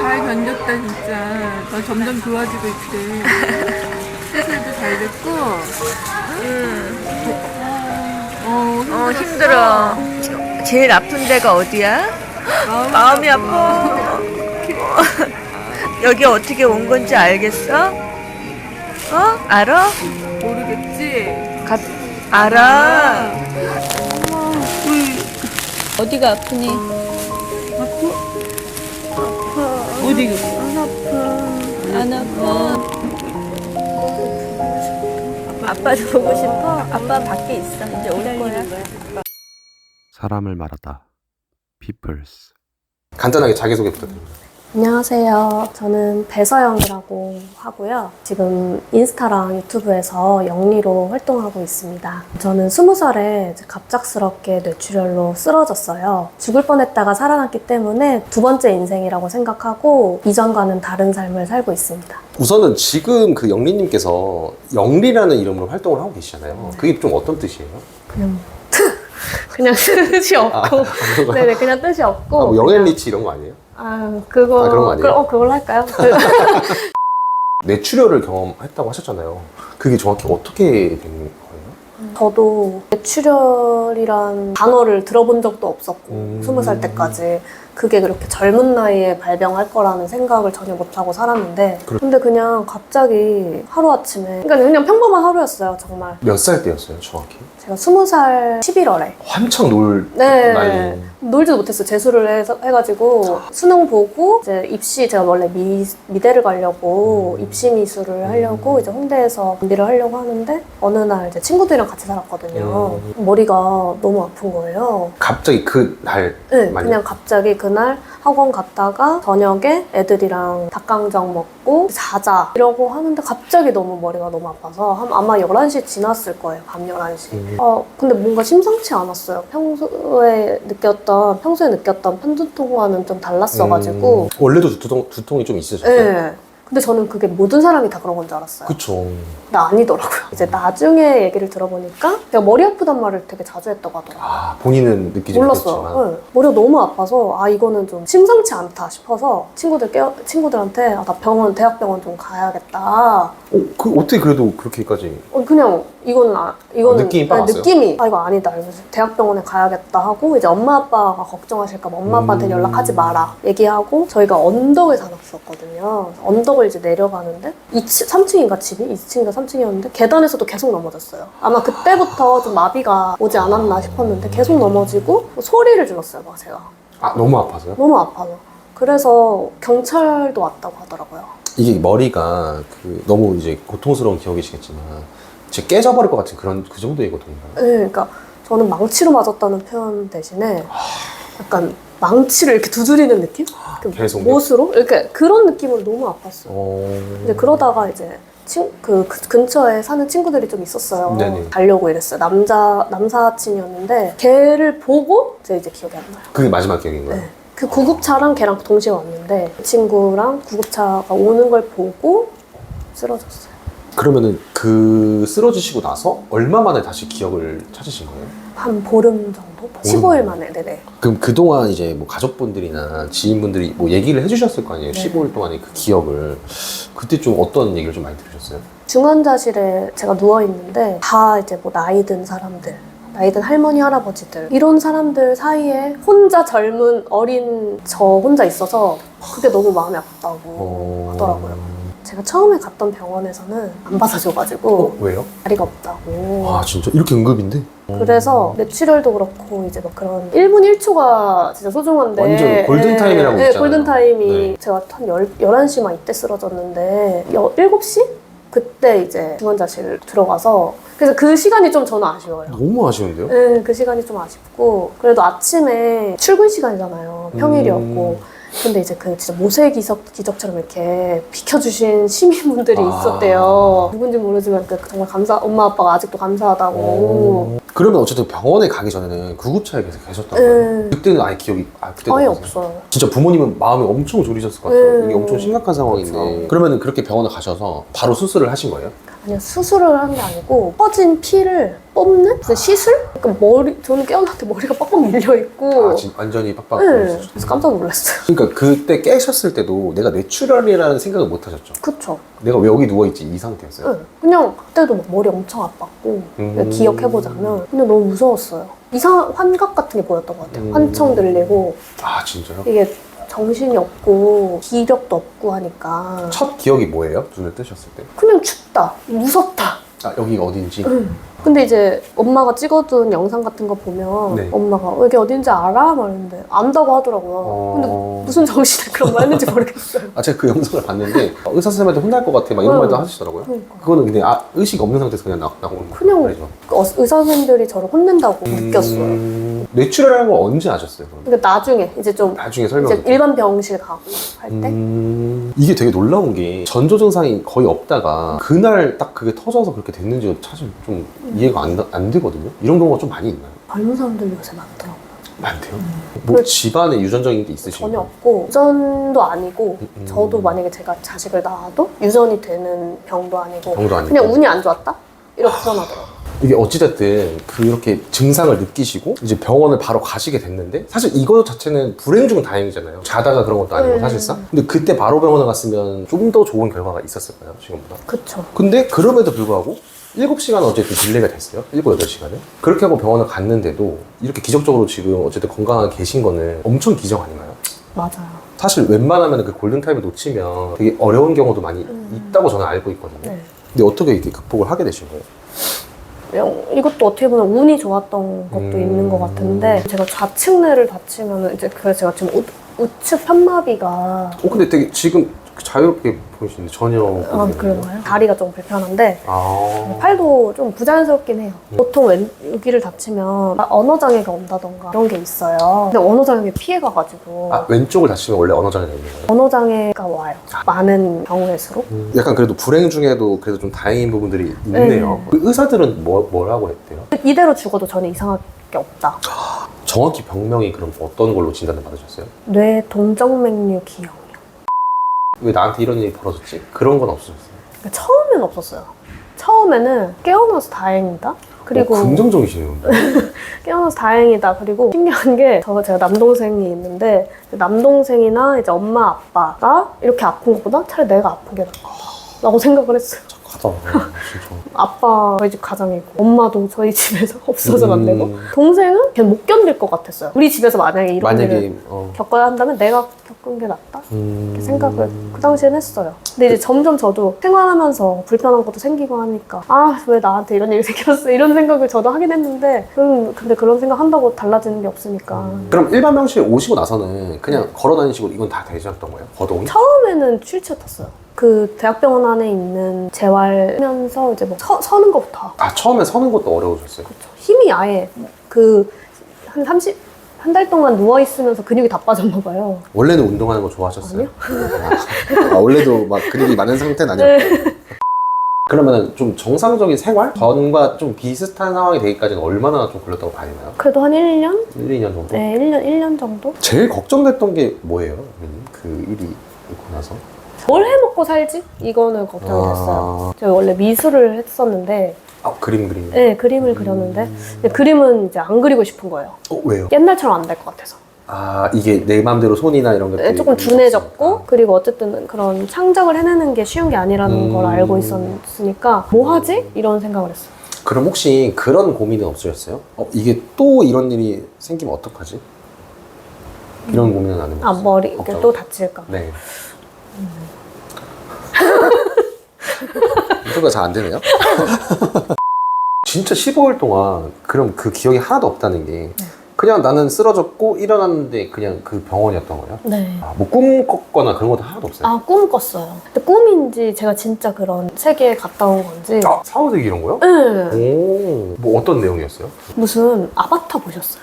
잘 견뎠다 진짜. 너 점점 좋아지고 있대. 수술도 잘 됐고. 음, 어, 어 힘들어. 제일 아픈 데가 어디야? 마음이, 마음이 아파. 여기 어떻게 온 건지 알겠어? 어? 알아? 모르겠지. 가, 알아. 어디가 아프니? 어디가? 안 아파. 아빠도 보고 싶어? 아빠 밖에 있어. 이제 올 거야. 사람을 말하다. Peoples. 간단하게 자기소개 부탁드립니다. 안녕하세요. 저는 배서영이라고 하고요. 지금 인스타랑 유튜브에서 영리로 활동하고 있습니다. 저는 20살에 갑작스럽게 뇌출혈로 쓰러졌어요. 죽을 뻔했다가 살아났기 때문에 두 번째 인생이라고 생각하고 이전과는 다른 삶을 살고 있습니다. 우선은 지금 그 영리님께서 영리라는 이름으로 활동을 하고 계시잖아요. 그게 좀 어떤 뜻이에요? 그냥 그냥 뜻이 없고 네네 그냥 뜻이 없고 아, 뭐 영앤리치 이런 거 아니에요? 아 그거 아, 그런 거 아니에요? 그, 어 그걸로 할까요? 뇌출혈을 경험했다고 하셨잖아요. 그게 정확히 어떻게 된 거예요? 저도 뇌출혈이란 단어를 들어본 적도 없었고 음. 스무 살 때까지 그게 그렇게 젊은 나이에 발병할 거라는 생각을 전혀 못하고 살았는데 그렇- 근데 그냥 갑자기 하루아침에 그러니까 그냥 평범한 하루였어요 정말 몇 살 때였어요, 정확히? 제가 스무 살 11월에 한창 놀 네 나이. 놀지도 못했어요 재수를 해서, 해가지고 수능 보고 이제 입시 제가 원래 미, 미대를 가려고 음. 입시 미술을 하려고 이제 홍대에서 준비를 하려고 하는데 어느 날 이제 친구들이랑 같이 살았거든요 음. 머리가 너무 아픈 거예요 갑자기 그날 네, 많이- 그냥 갑자기 그날 학원 갔다가 저녁에 애들이랑 닭강정 먹고 자자 이러고 하는데 갑자기 너무 머리가 너무 아파서 한, 아마 11시 지났을 거예요 밤 11시 음. 어, 근데 뭔가 심상치 않았어요 평소에 느꼈던 평소에 느꼈던 편두통과는 좀 달랐어가지고 음, 원래도 두통, 두통이 좀 있으셨어요? 네. 근데 저는 그게 모든 사람이 다 그런 건 줄 알았어요 그쵸. 근데 아니더라고요 이제 나중에 얘기를 들어보니까 제가 머리 아프단 말을 되게 자주 했다고 하더라고요 아, 본인은 느끼지 몰랐어요. 네. 머리가 너무 아파서 아 이거는 좀 심상치 않다 싶어서 친구들 깨 친구들한테 아, 나 병원 대학병원 좀 가야겠다. 어, 그 어떻게 그래도 그렇게까지 어, 그냥 이거는 아, 이거는 아, 느낌이 네, 빠졌어요? 느낌이 아 이거 아니다. 그래서 대학병원에 가야겠다 하고 이제 엄마 아빠가 걱정하실까 봐 엄마 아빠한테 음. 연락하지 마라 얘기하고 저희가 언덕에 살았었거든요. 언덕을 이제 내려가는데 2층, 3층인가 집이 2층인가 3층이었는데 계단에서도 계속 넘어졌어요. 아마 그때부터 좀 마비가 오지 않았나 싶었는데 계속 넘어지고 소리를 질렀어요, 막 제가. 아, 너무 아파서요? 너무 아파서. 그래서 경찰도 왔다고 하더라고요. 이게 머리가 그 너무 이제 고통스러운 기억이시겠지만 진짜 깨져버릴 것 같은 그런 그 고통인가요? 네, 그러니까 저는 망치로 맞았다는 표현 대신에 약간 망치를 이렇게 두드리는 느낌? 그 계속 못으로? 이렇게 그런 느낌으로 너무 아팠어요. 어... 이제 그러다가 이제 친, 그, 그 근처에 사는 친구들이 좀 있었어요. 네네. 가려고 이랬어요. 남자, 남사친이었는데 걔를 보고 제가 이제 기억이 안 나요. 그게 마지막 기억인 거예요? 네. 그 구급차랑 걔랑 동시에 왔는데 그 친구랑 구급차가 오는 걸 보고 쓰러졌어요. 그러면은 그 쓰러지시고 나서 얼마 만에 다시 기억을 찾으신 거예요? 한 보름 정도? 15일 만에, 네네. 그럼 그동안 이제 뭐 가족분들이나 지인분들이 뭐 얘기를 해주셨을 거 아니에요? 네. 15일 동안의 그 기억을 그때 좀 어떤 얘기를 좀 많이 들으셨어요? 중환자실에 제가 누워있는데 다 이제 뭐 나이 든 사람들 나이 든 할머니 할아버지들 이런 사람들 사이에 혼자 젊은 어린 저 혼자 있어서 그게 너무 마음이 아팠다고 어... 하더라고요. 제가 처음에 갔던 병원에서는 안 받아줘가지고 어, 왜요? 자리가 없다고 아 진짜 이렇게 응급인데? 그래서 뇌출혈도 그렇고 이제 막 그런 1분 1초가 진짜 소중한데 완전 골든타임이라고 네, 있잖아요. 골든타임이 네. 제가 한 10, 11시만 이때 쓰러졌는데 여, 7시? 그때 이제 중환자실 들어가서 그래서 그 시간이 좀 저는 아쉬워요. 너무 아쉬운데요? 네, 그 시간이 좀 아쉽고 그래도 아침에 출근 시간이잖아요. 평일이었고 음. 근데 이제 그 진짜 모세 기적 기적처럼 이렇게 비켜주신 시민분들이 아. 있었대요. 누군지 모르지만 그 정말 감사 엄마 아빠가 아직도 감사하다고. 어... 그러면 어쨌든 병원에 가기 전에는 구급차에 계속 계셨던 거예요? 네. 그때는 아예 기억이 아 그때 아예 없어요. 진짜 부모님은 마음이 엄청 졸이셨을 것 같아요. 네. 이게 엄청 심각한 상황인데. 그렇죠. 그러면 그렇게 병원에 가셔서 바로 수술을 하신 거예요? 아니요 수술을 한 게 아니고 퍼진 피를 뽑는 그래서 시술? 그러니까 머리 저는 깨어났는데 머리가 빡빡 밀려 있고 아, 진, 완전히 빡빡. 네. 보였었죠. 그래서 깜짝 놀랐어요. 그러니까 그때 깨셨을 때도 내가 뇌출혈이라는 생각을 못 하셨죠. 그쵸? 내가 왜 여기 누워 있지 이 상태였어요. 네. 그냥 그때도 막 머리 엄청 아팠고 음. 기억해보자면 근데 너무 무서웠어요. 이상한 환각 같은 게 보였던 것 같아요. 음. 환청 들리고 아 진짜요? 이게 정신이 없고 기력도 없고 하니까 첫 기억이 뭐예요? 눈을 뜨셨을 때? 그냥 춥다, 무섭다. 아 여기가 어딘지. 근데 이제 엄마가 찍어둔 영상 같은 거 보면 네. 엄마가 여기 어딘지 알아? 말했는데 안다고 하더라고요. 어. 근데 무슨 정신에 그런 말 했는지 모르겠어요. 아 제가 그 영상을 봤는데 어, 의사 선생님한테 혼날 것 같아 막 이런 응. 말도 하시더라고요. 그러니까. 그거는 근데 아, 의식 없는 상태에서 그냥 나, 나오는 거 그냥 말이죠. 그 어- 의사 선생님들이 저를 혼낸다고 느꼈어요. 음, 뇌출혈하는 거 언제 아셨어요? 그럼? 근데 나중에 이제 좀 나중에 설명. 이제 일반 병실 가고 할 때 음, 이게 되게 놀라운 게 전조 증상이 거의 없다가 그날 딱 그게 터져서 그렇게 됐는지 사실 좀 이해가 안, 안 되거든요. 이런 경우가 좀 많이 있나요? 젊은 사람들 요새 많더라고요. 많대요. 뭐 그- 집안에 유전적인 게 있으신가요? 전혀 없고 유전도 아니고 음. 저도 만약에 제가 자식을 낳아도 유전이 되는 병도 아니고 병도 아니고. 그냥 운이 안 좋았다 이렇게 전하더라고요. 이게 어찌됐든 그렇게 증상을 느끼시고 이제 병원을 바로 가시게 됐는데 사실 이거 자체는 불행 중 다행이잖아요. 자다가 그런 것도 아니고 네. 사실상. 근데 그때 바로 병원에 갔으면 좀 더 좋은 결과가 있었을까요? 지금보다. 그쵸. 근데 그럼에도 불구하고 7시간 어쨌든 딜레이가 됐어요. 7, 8시간을. 그렇게 하고 병원을 갔는데도 이렇게 기적적으로 지금 어쨌든 건강하게 계신 거는 엄청 기적 아닌가요? 맞아요. 사실 웬만하면 그 골든타임을 놓치면 되게 어려운 경우도 많이 음. 있다고 저는 알고 있거든요. 네. 근데 어떻게 이렇게 극복을 하게 되신 거예요? 이것도 어떻게 보면 운이 좋았던 것도 음. 있는 것 같은데 제가 좌측 뇌를 다치면 이제 그래서 제가 지금 우, 우측 편마비가 어, 근데 되게 지금 자유롭게 보이시는데 전혀. 아, 그런가요? 다리가 좀 불편한데 아. 팔도 좀 부자연스럽긴 해요. 음. 보통 왼, 여기를 다치면 언어 장애가 온다던가 그런 게 있어요. 근데 언어 장애 피해가 가지고 아, 왼쪽을 다치면 원래 언어 장애가 있는 거예요? 언어 장애가 와요. 많은 경우일수록. 약간 그래도 불행 중에도 그래도 좀 다행인 부분들이 있네요. 네. 그 의사들은 뭐, 뭐라고 했대요? 이대로 죽어도 전혀 이상할 게 없다. 정확히 병명이 그럼 어떤 걸로 진단을 받으셨어요? 뇌 동정맥류 기형이요. 왜 나한테 이런 일이 벌어졌지? 그런 건 없으셨어요? 그러니까 처음엔 없었어요. 처음에는 깨어나서 다행이다. 그리고 어, 긍정적이시네요. 깨어나서 다행이다. 그리고 신기한 게, 저 제가 남동생이 있는데, 남동생이나 이제 엄마, 아빠가 이렇게 아픈 것보다 차라리 내가 아픈 게 나아. 라고 생각을 했어요. 진짜. 아빠 저희 집 가장이고, 엄마도 저희 집에서 없어서 안 되고, 음. 동생은 걔는 못 견딜 것 같았어요. 우리 집에서 만약에 이런 일을 만약에 어, 겪어야 한다면 내가 겪은 게 낫다? 음... 이렇게 생각을 그 당시엔 했어요. 근데 이제 점점 저도 생활하면서 불편한 것도 생기고 하니까 아 왜 나한테 이런 일이 생겼어 이런 생각을 저도 하긴 했는데 음, 근데 그런 생각 한다고 달라지는 게 없으니까 그럼 일반 병실 오시고 나서는 그냥 걸어 다니시고 이건 다 되셨던 거예요? 거동이? 처음에는 휠체어 탔어요. 그 대학병원 안에 있는 재활하면서 이제 뭐 서, 서는 것부터 아 처음에 서는 것도 어려우셨어요? 힘이 아예 그 한 30, 한 달 동안 누워있으면서 근육이 다 빠졌나 봐요. 원래는 운동하는 거 좋아하셨어요? 아, 원래도 막 근육이 많은 상태는 아니었고 그러면 좀 정상적인 생활? 전과 좀 비슷한 상황이 되기까지는 얼마나 좀 걸렸다고 봐야 되나요? 그래도 한 1년? 1, 2년 정도? 네, 1년, 1년 정도? 제일 걱정됐던 게 뭐예요? 그 일이 있고 나서 뭘 해먹고 살지? 이거는 걱정이 됐어요. 제가 원래 미술을 했었는데, 아, 그림 그림 네, 그림을 그렸는데, 근데 그림은 이제 안 그리고 싶은 거예요. 어, 왜요? 옛날처럼 안 될 것 같아서. 아 이게 내 맘대로 손이나 이런 것들이 네, 조금 둔해졌고, 그리고 어쨌든 그런 창작을 해내는 게 쉬운 게 아니라는 음. 걸 알고 있었으니까, 뭐 하지? 이런 생각을 했어요. 그럼 혹시 그런 고민은 없으셨어요? 어, 이게 또 이런 일이 생기면 어떡하지? 이런 고민은 안 해봤어요? 아, 머리, 이렇게 걱정. 또 다칠까. 네. 인터뷰가 잘 안 되네요. 진짜 15일 동안 그럼 그 기억이 하나도 없다는 게 그냥 나는 쓰러졌고 일어났는데 그냥 그 병원이었던 거예요? 네. 아, 뭐꿈 꿨거나 그런 것도 하나도 없어요? 아, 꿈 꿨어요. 근데 꿈인지 제가 진짜 그런 세계에 갔다 온 건지. 아, 사후세계 이런 거요? 네. 오, 뭐 어떤 내용이었어요? 무슨 아바타 보셨어요?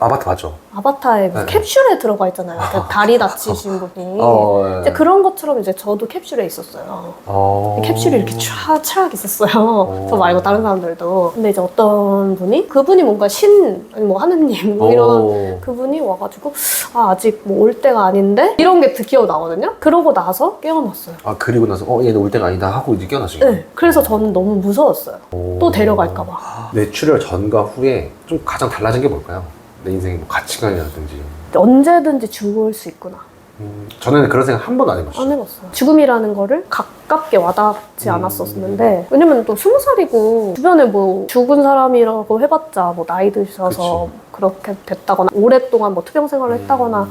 아바타 맞죠? 아바타의 뭐 네. 캡슐에 들어가 있잖아요. 그 다리 다치신 분이. 어, 예. 이제 그런 것처럼 이제 저도 캡슐에 있었어요. 어. 캡슐이 이렇게 촤, 촤 있었어요. 어. 저 말고 다른 사람들도. 근데 이제 어떤 분이 그분이 뭔가 신, 아니 뭐 하느님 뭐 이런 어. 그분이 와가지고 아 아직 뭐 올 때가 아닌데 이런 게 기억 나거든요. 그러고 나서 깨어났어요. 아 그리고 나서 어 얘는 올 때가 아니다 하고 이제 깨어나신 거예요? 네. 그래서 저는 너무 무서웠어요. 오. 또 데려갈까봐. 뇌출혈 전과 후에 좀 가장 달라진 게 뭘까요? 내 인생의 뭐 가치관이라든지 언제든지 죽을 수 있구나. 음, 저는 그런 생각 한 번도 안 해봤어요 안 해봤어요. 죽음이라는 거를 가깝게 와닿지 음. 않았었는데 왜냐면 또 스무 살이고 주변에 뭐 죽은 사람이라고 해봤자 뭐 나이 드셔서 그렇게 됐다거나 오랫동안 뭐 투병 생활을 했다거나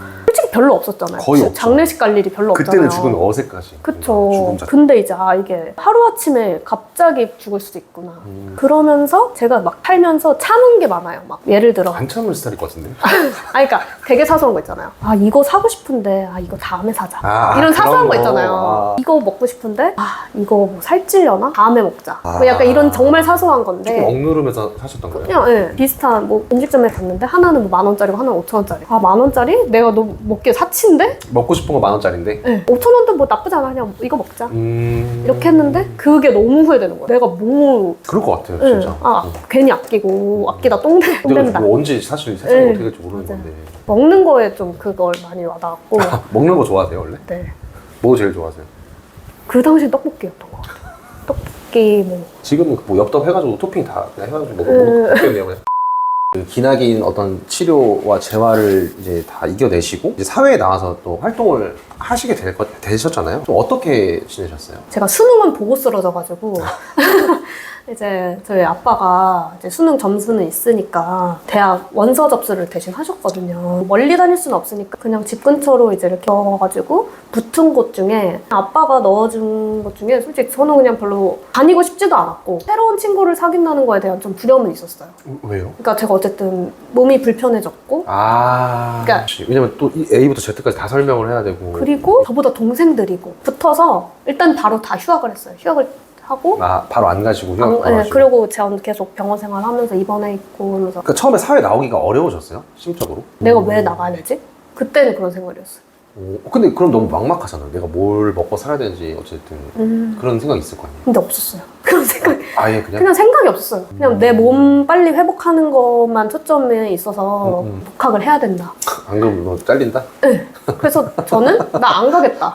별로 없었잖아요. 음. 거의 주- 없죠. 장례식 갈 일이 별로 그때는 없잖아요. 죽으면 어색하지 그쵸. 죽음 자체 근데 이제 아 이게 하루아침에 갑자기 죽을 수도 있구나. 음. 그러면서 제가 막 살면서 참은 게 많아요. 막 예를 들어 안 참을 스타일일 것 같은데 아 그러니까 되게 사소한 거 있잖아요. 아 이거 사고 싶은데 아 이거 다음에 사자. 아, 이런 그런 사소한 거 거. 있잖아요. 아. 이거 먹고 싶은데 아 이거 뭐 살찔려나? 다음에 먹자. 아. 뭐 약간 이런 정말 사소한 조금 건데 억누르면서 사셨던 거예요? 그냥 예, 비슷한 뭐 음식점에 갔는데 하나는 뭐 만 원짜리고 하나는 오천 원짜리. 아 만 원짜리? 내가 너먹 기에 사치인데? 먹고 싶은 거 만 원짜리인데 예, 오천 원도 뭐 나쁘지 않아. 그냥 이거 먹자. 음... 이렇게 했는데 그게 너무 후회되는 거야. 내가 뭐 그럴 것 같아요 예, 진짜 아 음. 괜히 아끼고 아끼다 똥 된- 똥 내가 된다. 뭐 언제 사실 세상이 네. 어떻게 될지 모르는 맞아요. 건데 먹는 거에 좀 그걸 많이 와닿았고 먹는 거 좋아하세요 원래? 네. 뭐 제일 좋아하세요? 그 당시 떡볶이였던 것 같아요. 떡볶이 뭐 지금은 뭐 엽떡 해가지고 토핑 다 그냥 해가지고 먹어 음. 먹겠네요 그냥. 그 기나긴 어떤 치료와 재활을 이제 다 이겨내시고 이제 사회에 나와서 또 활동을 하시게 될 것, 되셨잖아요. 좀 어떻게 지내셨어요? 제가 수능은 보고 쓰러져가지고 이제 저희 아빠가 이제 수능 점수는 있으니까 대학 원서 접수를 대신 하셨거든요. 멀리 다닐 수는 없으니까 그냥 집 근처로 이제 이렇게 넣어가지고 붙은 곳 중에 아빠가 넣어준 곳 중에 솔직히 저는 그냥 별로 다니고 싶지도 않았고 새로운 친구를 사귄다는 거에 대한 좀 두려움은 있었어요. 왜요? 그러니까 제가 어쨌든 몸이 불편해졌고 아, 그러니까- 그치. 왜냐면 또 이 A부터 Z까지 다 설명을 해야 되고. 그리고 저보다 동생들이고 붙어서 일단 바로 다 휴학을 했어요. 휴학을 하고 아, 바로 안 가시고 휴학 안- 네, 가시고. 그리고 저는 계속 병원 생활하면서 입원해 있고 그러면서 그러니까 처음에 사회 나오기가 어려우셨어요? 심적으로? 내가 왜 나가야 되지? 그때는 그런 생각이었어요. 오, 근데 그럼 너무 막막하잖아요. 내가 뭘 먹고 살아야 되는지 어쨌든 음, 그런 생각이 있을 거 아니에요. 근데 없었어요. 그런 생각, 아예 그냥. 그냥 생각이 없었어요. 그냥 내몸 빨리 회복하는 것만 초점에 있어서 음, 음. 복학을 해야 된다. 안 그러면 너 잘린다? 그래서 저는 나 안 가겠다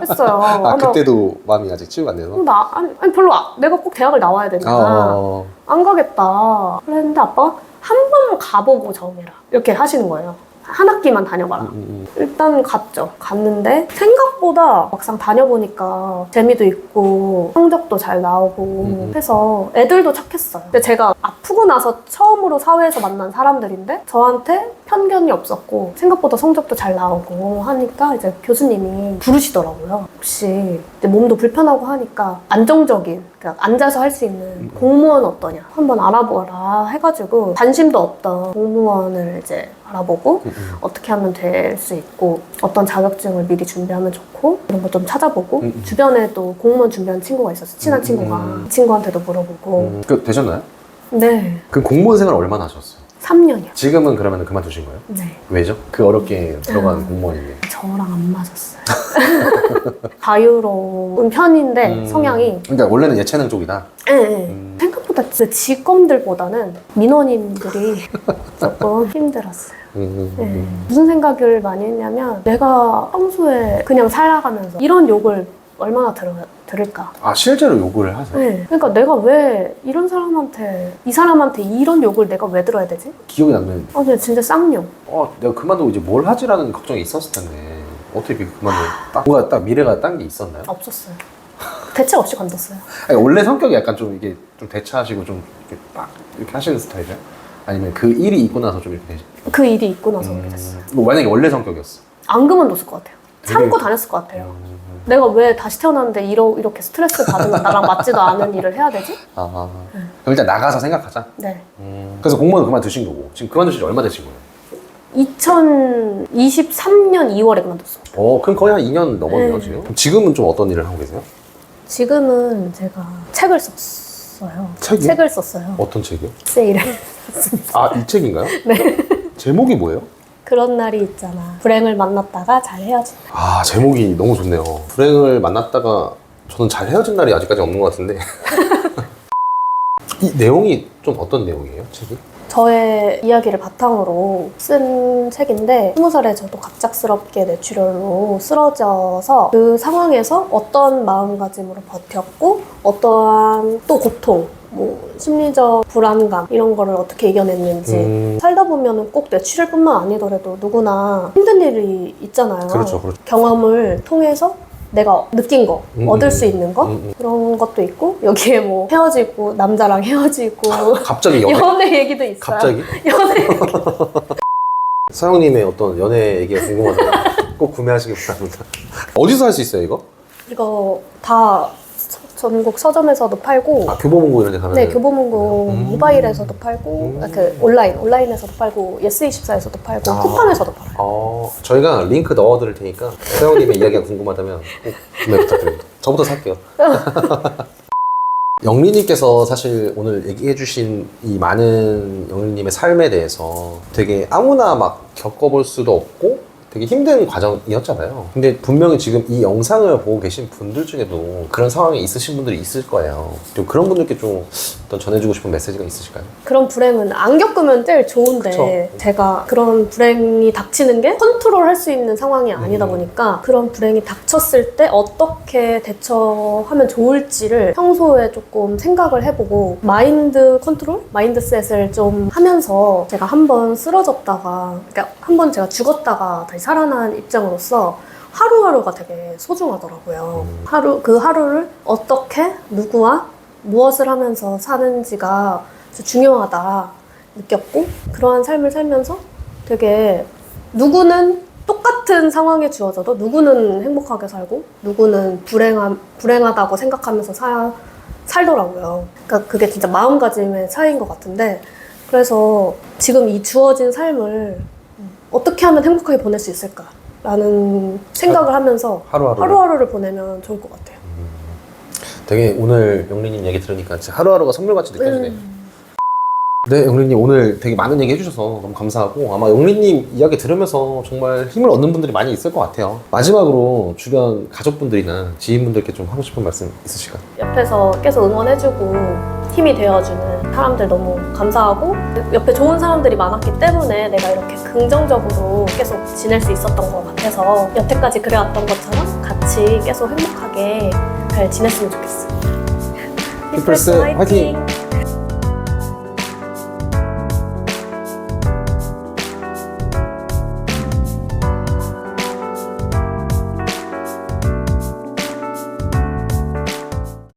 했어요. 아, 나- 그때도 마음이 아직 치유가 안 돼서. 나 아니, 아니 별로 아- 내가 꼭 대학을 나와야 되니까 어, 안 가겠다. 그랬는데 아빠가 한 번만 가보고 정해라. 이렇게 하시는 거예요. 한 학기만 다녀봐라. 음, 음, 일단 갔죠. 갔는데 생각보다 막상 다녀보니까 재미도 있고 성적도 잘 나오고 음. 해서 애들도 착했어요. 근데 제가 아프고 나서 처음으로 사회에서 만난 사람들인데 저한테 편견이 없었고 생각보다 성적도 잘 나오고 하니까 이제 교수님이 부르시더라고요. 혹시 몸도 불편하고 하니까 안정적인 그러니까 앉아서 할 수 있는 공무원 어떠냐 한번 알아보라 해가지고 관심도 없던 공무원을 이제 알아보고 음, 음. 어떻게 하면 될 수 있고 어떤 자격증을 미리 준비하면 좋고 이런 거 좀 찾아보고 음, 음. 주변에 또 공무원 준비한 친구가 있었어 친한 음, 친구가 음. 그 친구한테도 물어보고 음, 그 되셨나요? 네그 공무원 생활 얼마나 하셨어요? 3년이요 지금은 그러면 그만두신 거예요? 네 왜죠? 그 어렵게 들어간 음. 공무원인데. 저랑 안 맞았어요 자유로운 편인데 음. 성향이 그러니까 원래는 예체능 쪽이다. 예, 예. 음. 생각보다 진짜 직검들보다는 민원인들이 조금 힘들었어요 음, 네. 음. 무슨 생각을 많이 했냐면 내가 평소에 그냥 살아가면서 이런 욕을 얼마나 들, 들을까 아 실제로 요구를 하세요? 네. 그러니까 내가 왜 이런 사람한테 이 사람한테 이런 욕을 내가 왜 들어야 되지? 기억이 남는. 아 근데 진짜 쌍욕 어 내가 그만두고 이제 뭘 하지라는 걱정이 있었을 텐데 어떻게 그만두고 딱 뭔가 딱 미래가 딴 게 있었나요? 없었어요 대책 없이 건뒀어요 아니, 원래 성격이 약간 좀 이게 좀 대차하시고 좀 이렇게 막 이렇게 하시는 스타일이에요? 아니면 그 일이 있고 나서 좀 이렇게 되시- 그 일이 있고 나서 음, 그렇게 됐어요 뭐 만약에 원래 성격이었어. 안 그만뒀을 것 같아요 참고 되게- 다녔을 것 같아요 음, 내가 왜 다시 태어났는데 이러, 이렇게 스트레스 받은 나랑 맞지도 않은 일을 해야 되지? 아 그럼 일단 나가서 생각하자. 네 그래서 공무원 그만두신 거고 지금 그만두신 지 얼마 되신 거예요? 2023년 2월에 그만뒀어요 어 그럼 거의 한 2년 넘었네요 네. 지금. 그럼 지금은 좀 어떤 일을 하고 계세요? 지금은 제가 책을 썼어요 책이요? 책을 썼어요 어떤 책이요? 세일을 아 이 책인가요? 네. 제목이 뭐예요? 그런 날이 있잖아. 불행을 만났다가 잘 헤어진. 아 제목이 너무 좋네요. 불행을 만났다가 저는 잘 헤어진 날이 아직까지 없는 것 같은데 이 내용이 좀 어떤 내용이에요? 책이? 저의 이야기를 바탕으로 쓴 책인데 스무 살에 저도 갑작스럽게 뇌출혈로 쓰러져서 그 상황에서 어떤 마음가짐으로 버텼고 어떠한 또 고통 뭐 심리적 불안감 이런 거를 어떻게 이겨냈는지 음, 살다 보면은 꼭 뇌출혈뿐만 아니더라도 누구나 힘든 일이 있잖아요. 그렇죠, 그렇죠. 경험을 통해서 내가 느낀 거, 음, 얻을 음, 수 있는 거 음, 음. 그런 것도 있고 여기에 뭐 헤어지고 남자랑 헤어지고 갑자기 연애? 연애 얘기도 있어요. 갑자기? 연애 서영님의 어떤 연애 얘기가 궁금하다면 꼭 구매하시기 바랍니다. 어디서 할 수 있어요 이거? 이거 다 서- 전국 서점에서도 팔고 아 교보문고 이런 데 가면 네 교보문고 음. 모바일에서도 팔고 음. 아, 그 온라인 온라인에서도 팔고 예스24에서도 팔고 아. 쿠팡에서도 팔아요. 어, 저희가 링크 넣어드릴 테니까 서영님의 이야기가 궁금하다면 꼭 구매 부탁드립니다. 저부터 살게요. 영리님께서 사실 오늘 얘기해주신 이 많은 영리님의 삶에 대해서 되게 아무나 막 겪어볼 수도 없고 되게 힘든 과정이었잖아요. 근데 분명히 지금 이 영상을 보고 계신 분들 중에도 그런 상황에 있으신 분들이 있을 거예요. 좀 그런 분들께 좀 어떤 전해주고 싶은 메시지가 있으실까요? 그런 불행은 안 겪으면 제일 좋은데 그쵸. 제가 그런 불행이 닥치는 게 컨트롤 할 수 있는 상황이 아니다 음. 보니까 그런 불행이 닥쳤을 때 어떻게 대처하면 좋을지를 평소에 조금 생각을 해보고 마인드 컨트롤? 마인드셋을 좀 하면서 제가 한 번 쓰러졌다가 그러니까 한 번 제가 죽었다가 다시 살아난 입장으로서 하루하루가 되게 소중하더라고요. 음. 하루 그 하루를 어떻게 누구와 무엇을 하면서 사는지가 중요하다 느꼈고 그러한 삶을 살면서 되게 누구는 똑같은 상황에 주어져도 누구는 행복하게 살고 누구는 불행한 불행하다고 생각하면서 사, 살더라고요. 그러니까 그게 진짜 마음가짐의 차이인 것 같은데 그래서 지금 이 주어진 삶을 어떻게 하면 행복하게 보낼 수 있을까라는 생각을 하면서 하루하루. 하루하루를 보내면 좋을 것 같아요. 되게 오늘 영리님 얘기 들으니까 진짜 하루하루가 선물같이 느껴지네요. 음. 네, 영리님 오늘 되게 많은 얘기 해주셔서 너무 감사하고 아마 영리님 이야기 들으면서 정말 힘을 얻는 분들이 많이 있을 것 같아요. 마지막으로 주변 가족분들이나 지인분들께 좀 하고 싶은 말씀 있으실까요? 옆에서 계속 응원해주고 힘이 되어주는 사람들 너무 감사하고 옆에 좋은 사람들이 많았기 때문에 내가 이렇게 긍정적으로 계속 지낼 수 있었던 것 같아서 여태까지 그래왔던 것처럼 같이 계속 행복하게 잘 지냈으면 좋겠어. 피플스 화이팅!